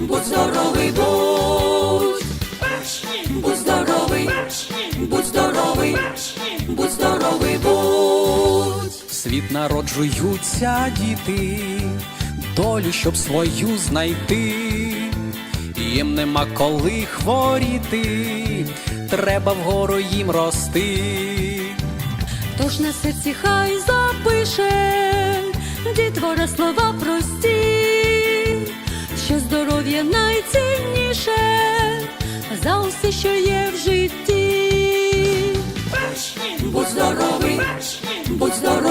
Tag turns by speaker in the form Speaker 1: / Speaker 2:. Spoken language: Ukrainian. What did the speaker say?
Speaker 1: Будь здоровий, будь, будь здоровий, будь здоровий, будь здоровий, будь.
Speaker 2: В світ народжуються діти, долю, щоб свою знайти. Їм нема коли хворіти, треба вгору їм рости.
Speaker 1: Тож на серці хай запише дітвора слова прості, усе, що є в житті. Будь здоровий, будь здоровий.